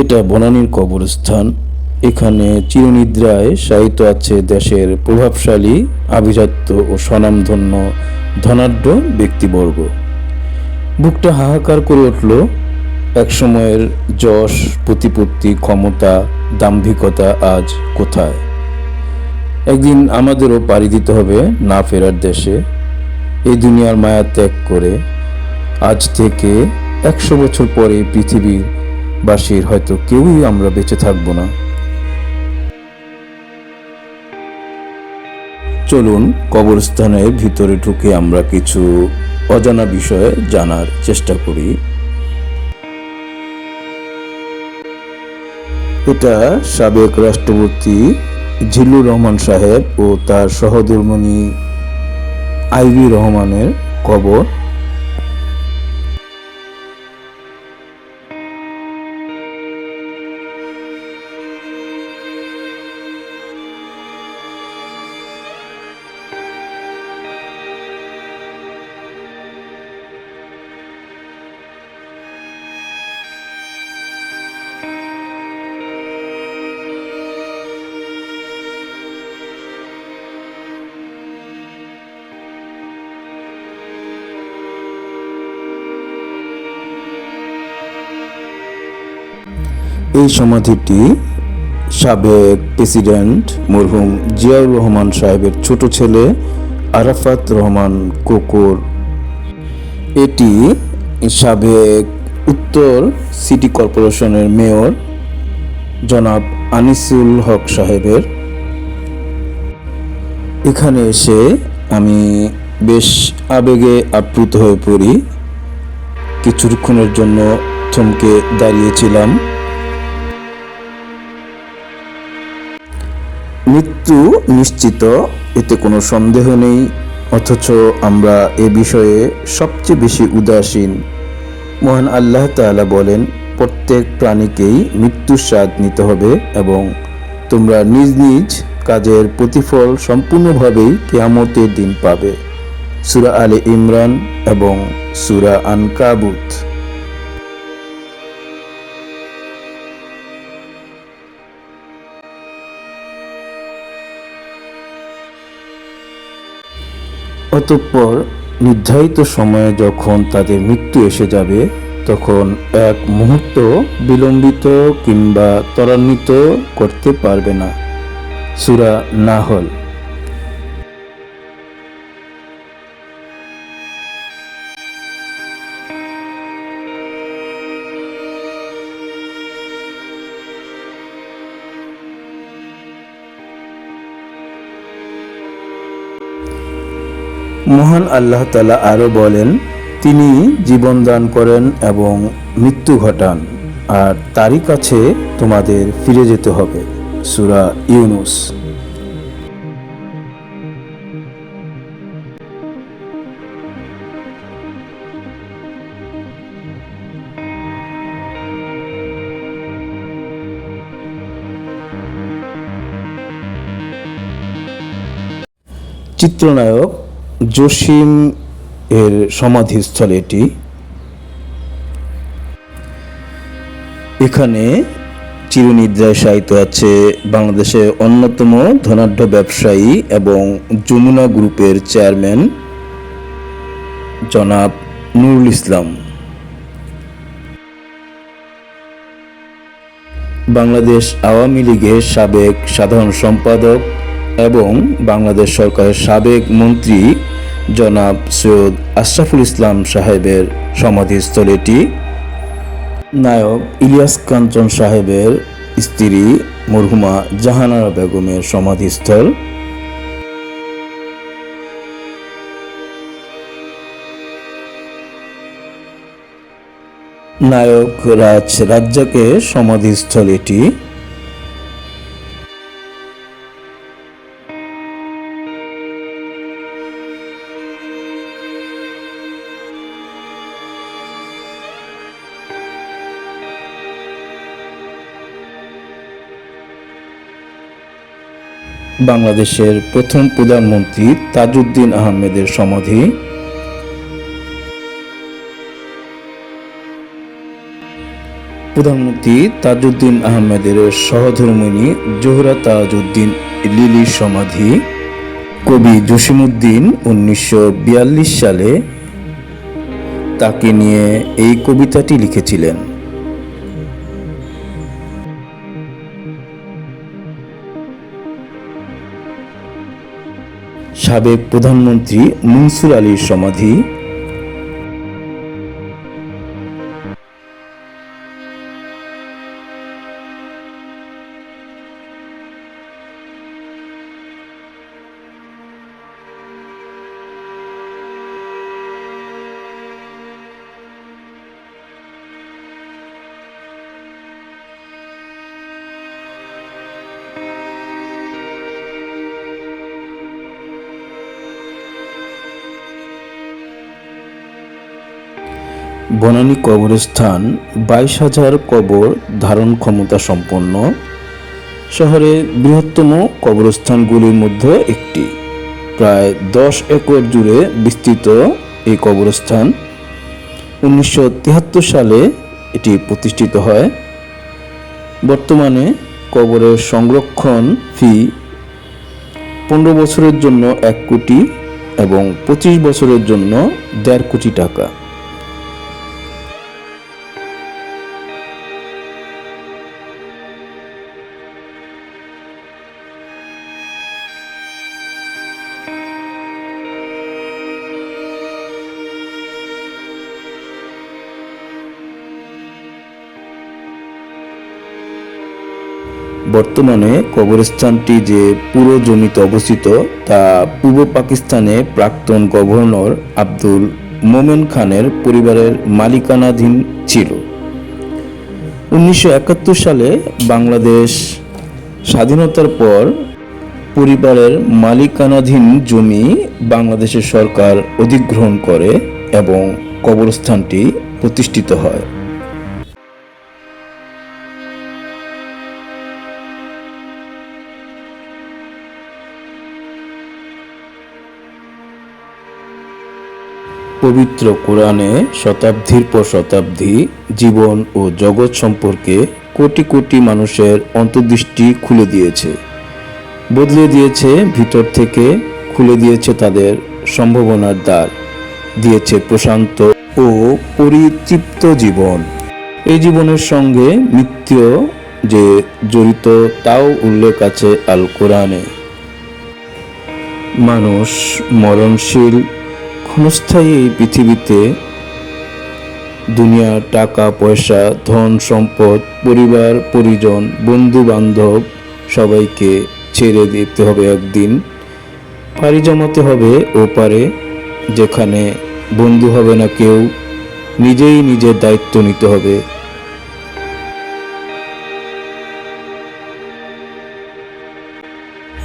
এটা বনানীর কবরস্থান। এখানে চিরনিদ্রায় শায়িত আছে দেশের প্রভাবশালী, আভিজাত্য ও স্বনামধন্য ধনাঢ্য ব্যক্তিবর্গ। বুকটা হাহাকার করে উঠল। একসময়ের যশ, প্রতিপত্তি, ক্ষমতা, দাম্ভিকতা আজ কোথায়? একদিন আমাদেরও পাড়ি দিতে হবে না ফেরার দেশে। এই দুনিয়ার মায়া ত্যাগ করে আজ থেকে একশো বছর পরে পৃথিবীর বাসীর হয়তো কেউই আমরা বেঁচে থাকব না। চলুন কবরস্থানের ভিতরে ঢুকে আমরা কিছু অজানা বিষয়ে জানার চেষ্টা করি। এটা সাবেক রাষ্ট্রপতি জিল্লুর রহমান সাহেব ও তার সহধর্মণী আইভি রহমানের কবর। এই সমাধিটি সাবেক প্রেসিডেন্ট মরহুম জিয়াউর রহমান সাহেবের ছোট ছেলে আরাফাত রহমান কোকর। এটি সাবেক উত্তর সিটি কর্পোরেশনের মেয়র জনাব আনিসুল হক সাহেবের। এখানে এসে আমি বেশ আবেগে আপ্লুত হয়ে পড়ি। কিছুক্ষণের জন্য থমকে দাঁড়িয়েছিলাম। মৃত্যু নিশ্চিত, এতে কোনো সন্দেহ নেই, অথচ আমরা এ বিষয়ে সবচেয়ে বেশি উদাসীন। মহান আল্লাহ তাআলা বলেন, প্রত্যেক প্রাণীকেই মৃত্যুর স্বাদ নিতে হবে এবং তোমরা নিজ নিজ কাজের প্রতিফল সম্পূর্ণভাবেই কেয়ামতের দিন পাবে। সুরা আলে ইমরান এবং সুরা আনকাবুত। অতঃপর নির্ধারিত সময়ে যখন তাদের মৃত্যু এসে যাবে, তখন এক মুহূর্ত বিলম্বিত কিংবা ত্বরান্বিত করতে পারবে না। সুরা নাহল মহান আল্লাহ তালা আরও বলেন, তিনি জীবন দান করেন এবং মৃত্যু ঘটান, আর তারই কাছে তোমাদের ফিরে যেতে হবে। সুরা ইউনুস। চিত্রনায়ক জসিম এর সমাধিস্থল এটি। এখানে চিরনিদ্রায় শায়িত আছে বাংলাদেশের অন্যতম ধনাঢ্য ব্যবসায়ী এবং যমুনা গ্রুপের চেয়ারম্যান জনাব নুরুল ইসলাম। বাংলাদেশ আওয়ামী লীগের সাবেক সাধারণ সম্পাদক এবং বাংলাদেশ সরকারের সাবেক মন্ত্রী জনাব সৈয়দ আশরাফুল ইসলাম সাহেবের সমাধিস্থল এটি নায়ক ইলিয়াস কাঞ্চন সাহেবের স্ত্রী মরহুমা জাহানারা বেগমের সমাধিস্থল। নায়ক রাজ রাজ্জাকের সমাধিস্থল এটি বাংলাদেশের প্রথম প্রধানমন্ত্রী তাজউদ্দিন আহমেদের সমাধি। প্রধানমন্ত্রী তাজউদ্দিন আহমেদের সহধর্মিণী জোহরা তাজউদ্দিন লিলির সমাধি। কবি জসিমউদ্দিন উনিশশো সালে তাকে নিয়ে এই কবিতাটি লিখেছিলেন। সাবেক প্রধানমন্ত্রী মনসুর আলীর সমাধি বনানী কবরস্থান বাইশ হাজার কবর ধারণ ক্ষমতা সম্পন্ন। শহরের বৃহত্তম কবরস্থানগুলির মধ্যে একটি। প্রায় দশ একর জুড়ে বিস্তৃত এই কবরস্থান। উনিশশো তিয়াত্তর সালে এটি প্রতিষ্ঠিত হয়। বর্তমানে কবরের সংরক্ষণ ফি পনেরো বছরের জন্য এক কোটি এবং পঁচিশ বছরের জন্য দেড় কোটি টাকা। বর্তমানে কবরস্থানটি যে পুরো জমিতে অবস্থিত, তা পূর্ব পাকিস্তানে প্রাক্তন গভর্নর আব্দুল মোমেন খানের পরিবারের মালিকানাধীন ছিল। উনিশশো একাত্তর সালে বাংলাদেশ স্বাধীনতার পর পরিবারের মালিকানাধীন জমি বাংলাদেশের সরকার অধিগ্রহণ করে এবং কবরস্থানটি প্রতিষ্ঠিত হয়। পবিত্র কোরআনে শতাব্দীর পর শতাব্দী জীবন ও জগৎ সম্পর্কে কোটি কোটি মানুষের অন্তর্দৃষ্টি খুলে দিয়েছে। বদলে দিয়েছে, ভিতর থেকে খুলে দিয়েছে তাদের সম্ভাবনার দ্বার। দিয়েছে প্রশান্ত ও পরিতৃপ্ত জীবন। এই জীবনের সঙ্গে মৃত্যু যে জড়িত তাও উল্লেখ আছে আল কোরআনে মানুষ মরণশীল ক্ষণস্থায়ী এই পৃথিবীতে দুনিয়ার টাকা, পয়সা, ধন, সম্পদ, পরিবার, পরিজন বন্ধু বান্ধব সবাইকে ছেড়ে দিতে হবে একদিন। পাড়ি জমাতে হবে ওপারে, যেখানে বন্ধু হবে না কেউ, নিজেই নিজের দায়িত্ব নিতে হবে।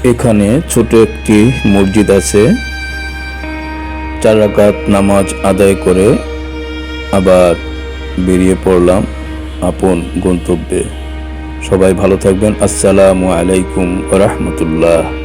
এখানে ছোট একটি মসজিদ আছে। চার রাকাত নামাজ আদায় করে আবার বেরিয়ে পড়লাম আপন গন্তব্যে। সবাই ভালো থাকবেন। আসসালামু আলাইকুম রহমতুল্লাহ।